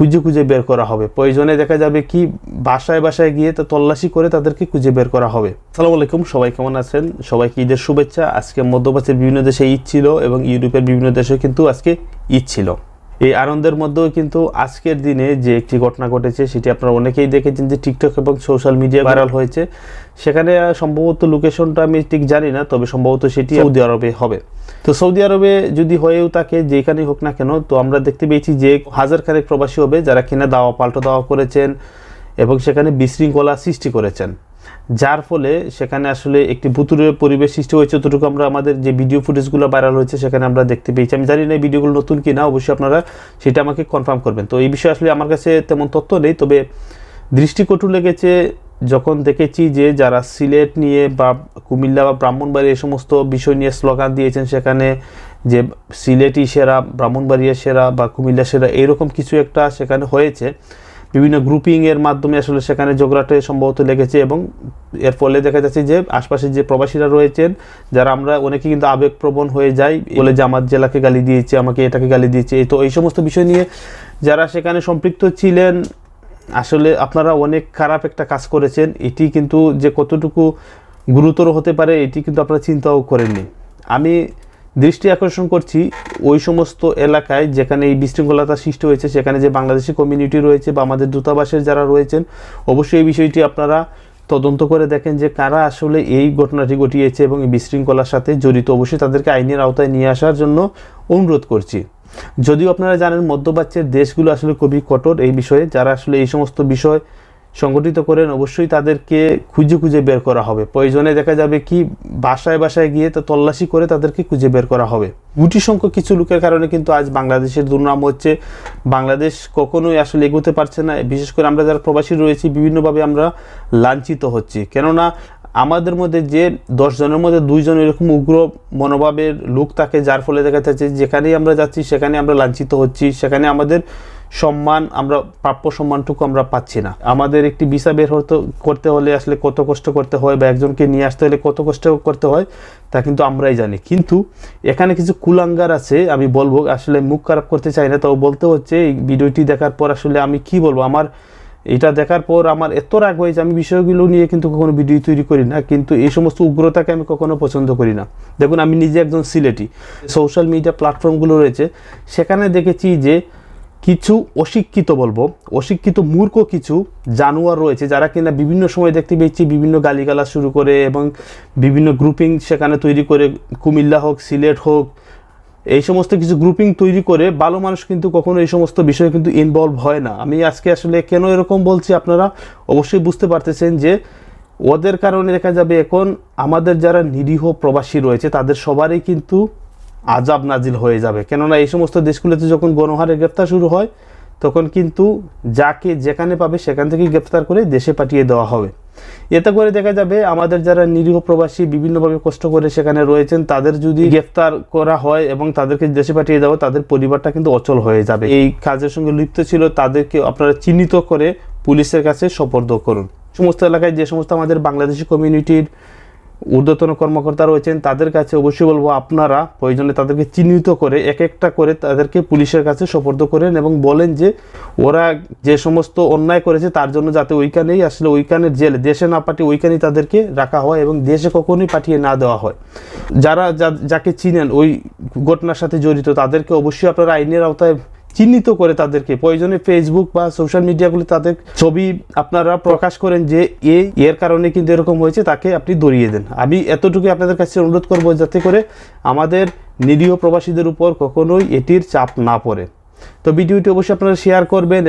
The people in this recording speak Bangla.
খুঁজে খুঁজে বের করা হবে। প্রয়োজনে দেখা যাবে কি বাসায় বাসায় গিয়ে তা তল্লাশি করে তাদেরকে খুঁজে বের করা হবে। সালাম আলাইকুম, সবাই কেমন আছেন? সবাইকে ঈদের শুভেচ্ছা। আজকে মধ্যপ্রাচ্যের বিভিন্ন দেশে ঈদ ছিল এবং ইউরোপের বিভিন্ন দেশে কিন্তু আজকে ঈদ ছিল। এই আনন্দের মধ্যেও কিন্তু আজকের দিনে যে একটি ঘটনা ঘটেছে সেটি আপনারা অনেকেই দেখেছেন যে টিকটক এবং সোশ্যাল মিডিয়া ভাইরাল হয়েছে। সেখানে সম্ভবত লোকেশনটা আমি ঠিক জানি না তবে সম্ভবত সেটি সৌদি আরবে হবে। তো সৌদি আরবে যদি হয়েও থাকে যেখানেই হোক না কেন তো আমরা দেখতে পেয়েছি যে হাজার খানেক প্রবাসী হবে যারা কিনা দাওয়া পাল্টো দাওয়া করেছেন এবং সেখানে বিশৃঙ্খলা সৃষ্টি করেছেন। যার ফলে সেখানে আসলে একটি ভুতুরে পরিবেশ সৃষ্টি হয়েছে। যতটুকু আমরা আমাদের যে ভিডিও ফুটেজগুলো ভাইরাল হয়েছে, সেখানে আমরা দেখতে পেয়েছি। আমি জানি না এই ভিডিওগুলো নতুন কিনা, অবশ্যই আপনারা সেটা আমাকে কনফার্ম করবেন। তো এই বিষয়ে আসলে আমার কাছে তেমন তথ্য নেই, তবে দৃষ্টিকটু লেগেছে যখন দেখেছি যে যারা সিলেট নিয়ে বা কুমিল্লা বা ব্রাহ্মণবাড়ি এই সমস্ত বিষয় নিয়ে স্লোগান দিয়েছেন, সেখানে যে সিলেটি সেরা, ব্রাহ্মণবাড়িয়া সেরা বা কুমিল্লা সেরা, এরকম কিছু একটা সেখানে হয়েছে। বিভিন্ন গ্রুপিং এর মাধ্যমে আসলে সেখানে ঝগড়াটা সম্ভবত লেগেছে এবং এর ফলে দেখা যাচ্ছে যে আশপাশে যে প্রবাসীরা রয়েছেন, যারা আমরা অনেকে কিন্তু আবেগপ্রবণ হয়ে যাই, বলে যে আমার জেলাকে গালি দিয়েছে, আমাকে এটাকে গালি দিয়েছে। তো এই সমস্ত বিষয় নিয়ে যারা সেখানে সম্পৃক্ত ছিলেন, আসলে আপনারা অনেক খারাপ একটা কাজ করেছেন। এটি কিন্তু যে কতটুকু গুরুতর হতে পারে, এটি কিন্তু আপনারা চিন্তাও করেননি। আমি দৃষ্টি আকর্ষণ করছি ওই সমস্ত এলাকায় যেখানে এই বিশৃঙ্খলতা সৃষ্টি হয়েছে, সেখানে যে বাংলাদেশি কমিউনিটি রয়েছে বা আমাদের দূতাবাসের যারা রয়েছেন, অবশ্যই এই বিষয়টি আপনারা তদন্ত করে দেখেন যে কারা আসলে এই ঘটনাটি ঘটিয়েছে এবং এই বিশৃঙ্খলার সাথে জড়িত। অবশ্যই তাদেরকে আইনের আওতায় নিয়ে আসার জন্য অনুরোধ করছি। যদিও আপনারা জানেন মধ্যপ্রাচ্যের দেশগুলো আসলে খুবই কঠোর এই বিষয়ে, যারা আসলে এই সমস্ত বিষয় সংগঠিত করেন, অবশ্যই তাদেরকে খুঁজে খুঁজে বের করা হবে। প্রয়োজনে দেখা যাবে কি বাসায় বাসায় গিয়ে তা তল্লাশি করে তাদেরকে খুঁজে বের করা হবে। গুটি সংখ্যক কিছু লোকের কারণে কিন্তু আজ বাংলাদেশের দুর্নাম হচ্ছে। বাংলাদেশ কখনোই আসলে এগোতে পারছে না। বিশেষ করে আমরা যারা প্রবাসী রয়েছি, বিভিন্নভাবে আমরা লাঞ্ছিত হচ্ছি। কেননা আমাদের মধ্যে যে দশ জনের মধ্যে দুইজন এরকম উগ্র মনোভাবের লোক থাকে, যার ফলে দেখা যাচ্ছে যেখানেই আমরা যাচ্ছি, সেখানে আমরা লাঞ্ছিত হচ্ছি। সেখানে আমাদের সম্মান আমরা, প্রাপ্য সম্মানটুকু আমরা পাচ্ছি না। আমাদের একটি ভিসা বের হতে, করতে হলে আসলে কত কষ্ট করতে হয় বা একজনকে নিয়ে আসতে হলে কত কষ্ট করতে হয়, তা কিন্তু আমরাই জানি। কিন্তু এখানে কিছু কুলাঙ্গার আছে, আমি বলব, আসলে মুখ খারাপ করতে চাই না, তাও বলতে হচ্ছে, এই ভিডিওটি দেখার পর আসলে আমি কি বলব? আমার এটা দেখার পর আমার এত রাগ হয়েছে, আমি বিষয়গুলো নিয়ে কিন্তু কখনো ভিডিও তৈরি করি না, কিন্তু এই সমস্ত উগ্রতাকে আমি কখনো পছন্দ করি না। দেখুন, আমি নিজে একজন সিলেটি। সোশ্যাল মিডিয়া প্ল্যাটফর্মগুলো রয়েছে, সেখানে দেখেছি যে কিছু অশিক্ষিত বলব, অশিক্ষিত মূর্খ কিছু জানোয়ার রয়েছে যারা কিনা বিভিন্ন সময় দেখতে পেয়েছি, বিভিন্ন গালিগালা শুরু করে এবং বিভিন্ন গ্রুপিং সেখানে তৈরি করে, কুমিল্লা হোক, সিলেট হোক, এই সমস্ত কিছু গ্রুপিং তৈরি করে ভালো মানুষ কিন্তু কখনো এই সমস্ত বিষয়ে কিন্তু ইনভলভ হয় না। আমি আজকে আসলে কেন এরকম বলছি আপনারা অবশ্যই বুঝতে পারতেছেন যে ওদের কারণে দেখা যাবে এখন আমাদের যারা নিরীহ প্রবাসী রয়েছে তাদের সবারই কিন্তু আজাব নাজিল হয়ে যাবে। কেননা এই সমস্ত দেশগুলোতে যখন গণহারে গ্রেপ্তার শুরু হয়, তখন কিন্তু যাকে যেখানে পাবে সেখান থেকে গ্রেপ্তার করে দেশে পাঠিয়ে দেওয়া হবে। এতে করে দেখা যাবে আমাদের যারা নিরীহ প্রবাসী বিভিন্নভাবে কষ্ট করে সেখানে রয়েছেন, তাদের যদি গ্রেফতার করা হয় এবং তাদেরকে দেশে পাঠিয়ে দেওয়া তাদের পরিবারটা কিন্তু অচল হয়ে যাবে। এই কাজের সঙ্গে লিপ্ত ছিল, তাদেরকে আপনারা চিহ্নিত করে পুলিশের কাছে সোপর্দ করুন। সমস্ত এলাকায় যে সমস্ত আমাদের বাংলাদেশি কমিউনিটির ঊর্ধ্বতন কর্মকর্তা রয়েছেন, তাদের কাছে অবশ্যই বলব আপনারা প্রয়োজনে তাদেরকে চিহ্নিত করে এক একটা করে তাদেরকে পুলিশের কাছে সোপর্দ করেন এবং বলেন যে ওরা যে সমস্ত অন্যায় করেছে তার জন্য যাতে ওইখানেই আসলে ওইখানের জেলে, দেশে না পাঠিয়ে ওইখানেই তাদেরকে রাখা হয় এবং দেশে কখনোই পাঠিয়ে না দেওয়া হয়। যারা যাকে চিনেন, ওই ঘটনার সাথে জড়িত, তাদেরকে অবশ্যই আপনারা আইনের আওতায় চিহ্নিত করে তাদেরকে। প্রয়োজনে ফেসবুক বা সোশ্যাল মিডিয়াগুলি তাদের ছবি আপনারা প্রকাশ করেন যে এ, এর কারণে কিন্তু এরকম হয়েছে, তাকে আপনি দরিয়ে দেন। আমি এতটুকু আপনাদের কাছে অনুরোধ করব যাতে করে আমাদের নিরীহ প্রবাসীদের উপর কখনোই এটির চাপ না পড়ে। তো ভিডিওটি অবশ্যই আপনারা শেয়ার করবেন